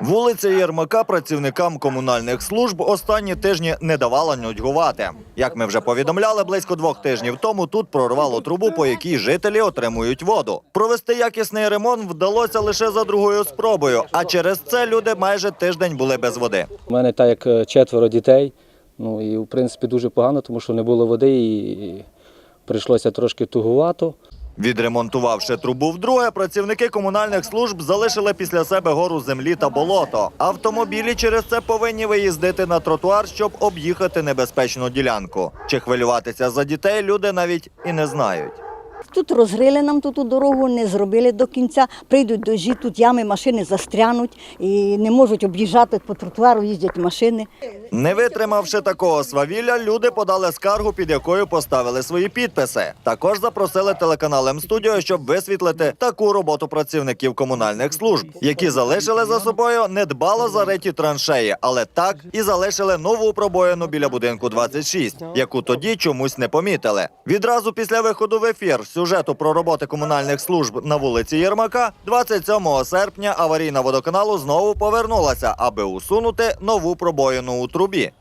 Вулиця Єрмака працівникам комунальних служб останні тижні не давала нудьгувати. Як ми вже повідомляли, близько двох тижнів тому тут прорвало трубу, по якій жителі отримують воду. Провести якісний ремонт вдалося лише за другою спробою, а через це люди майже тиждень були без води. У мене так як е, четверо дітей. Ну і в принципі дуже погано, тому що не було води і прийшлося трошки тугувато. Відремонтувавши трубу вдруге, працівники комунальних служб залишили після себе гору землі та болото. Автомобілі через це повинні виїздити на тротуар, щоб об'їхати небезпечну ділянку. Чи хвилюватися за дітей люди навіть і не знають. Тут розрили нам тут ту дорогу, не зробили до кінця. Прийдуть дожі, тут ями, машини застрянуть і не можуть об'їжджати по тротуару, їздять машини. Не витримавши такого свавілля, люди подали скаргу, під якою поставили свої підписи. Також запросили телеканал М-студіо, щоб висвітлити таку роботу працівників комунальних служб, які залишили за собою недбало зариті траншеї, але так і залишили нову пробоїну біля будинку 26, яку тоді чомусь не помітили. Відразу після виходу в ефір сюжету про роботи комунальних служб на вулиці Єрмака, 27 серпня аварійна водоканалу знову повернулася, аби усунути нову пробоїну у трубі.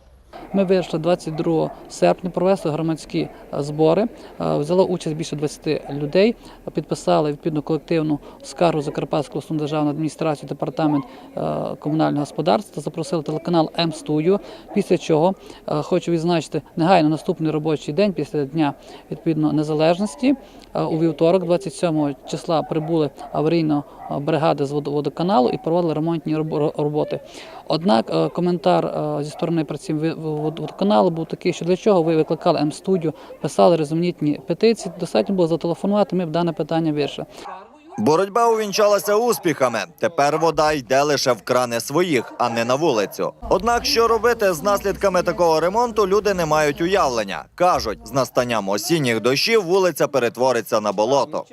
Ми вирішили 22 серпня провести громадські е, збори. Е, Взяло участь більше 20 людей. Підписали відповідну колективну скаргу Закарпатського обласну державну адміністрацію, департамент е, комунального господарства. Запросили телеканал М-студіо. Після чого хочу відзначити негайно наступний робочий день після дня відповідно незалежності. У вівторок, 27 числа, прибули аварійно бригади з водо- водоканалу і проводили ремонтні роботи. Однак коментар зі сторони працівників водоканалу був такий, що для чого ви викликали М-студію, писали різноманітні петиції. Достатньо було зателефонувати, ми б дане питання вирішили. Боротьба увінчалася успіхами. Тепер вода йде лише в крани своїх, а не на вулицю. Однак, що робити з наслідками такого ремонту, люди не мають уявлення. кажуть, з настанням осінніх дощів вулиця перетвориться на болото.